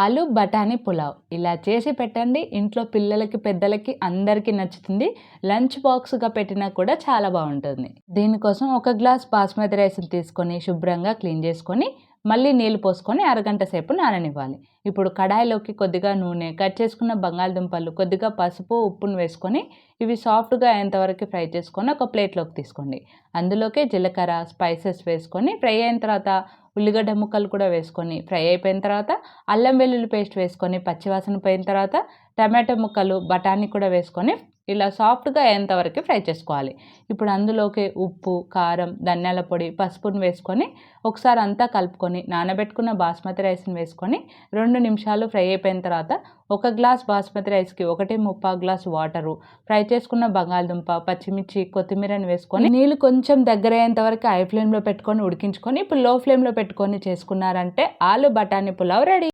ఆలు బఠానీ పులావ్. ఇలా చేసి పెట్టండి. ఇంట్లో పిల్లలకి పెద్దలకి అందరికీ నచ్చుతుంది. లంచ్ బాక్స్గా పెట్టినా కూడా చాలా బాగుంటుంది. దీనికోసం ఒక గ్లాస్ బాస్మతి రైస్ని తీసుకొని శుభ్రంగా క్లీన్ చేసుకొని మళ్ళీ నీళ్ళు పోసుకొని అరగంట సేపు నాననివ్వాలి. ఇప్పుడు కడాయిలోకి కొద్దిగా నూనె కట్ చేసుకున్న బంగాళదుంపలు కొద్దిగా పసుపు ఉప్పును వేసుకొని ఇవి సాఫ్ట్గా అయ్యేంతవరకు ఫ్రై చేసుకొని ఒక ప్లేట్లోకి తీసుకోండి. అందులోకే జీలకర్ర స్పైసెస్ వేసుకొని ఫ్రై అయిన తర్వాత ఉల్లిగడ్డ ముక్కలు కూడా వేసుకొని ఫ్రై అయిపోయిన తర్వాత అల్లం వెల్లుల్లి పేస్ట్ వేసుకొని పచ్చివాసన పోయిన తర్వాత టమాటో ముక్కలు బఠానీ కూడా వేసుకొని ఇలా సాఫ్ట్గా అయ్యేంత వరకు ఫ్రై చేసుకోవాలి. ఇప్పుడు అందులోకి ఉప్పు కారం ధనియాల పొడి పసుపును వేసుకొని ఒకసారి అంతా కలుపుకొని నానబెట్టుకున్న బాస్మతి రైస్ని వేసుకొని రెండు నిమిషాలు ఫ్రై అయిపోయిన తర్వాత ఒక గ్లాస్ బాస్మతి రైస్కి ఒకటి ముప్పా గ్లాస్ వాటరు ఫ్రై చేసుకున్న బంగాళదుంప పచ్చిమిర్చి కొత్తిమీరని వేసుకొని నీళ్ళు కొంచెం దగ్గర అయ్యేంత వరకు హై ఫ్లేమ్లో పెట్టుకొని ఉడికించుకొని ఇప్పుడు లో ఫ్లేమ్లో పెట్టుకొని చేసుకున్నారంటే ఆలు బఠానీ పులావ్ రెడీ.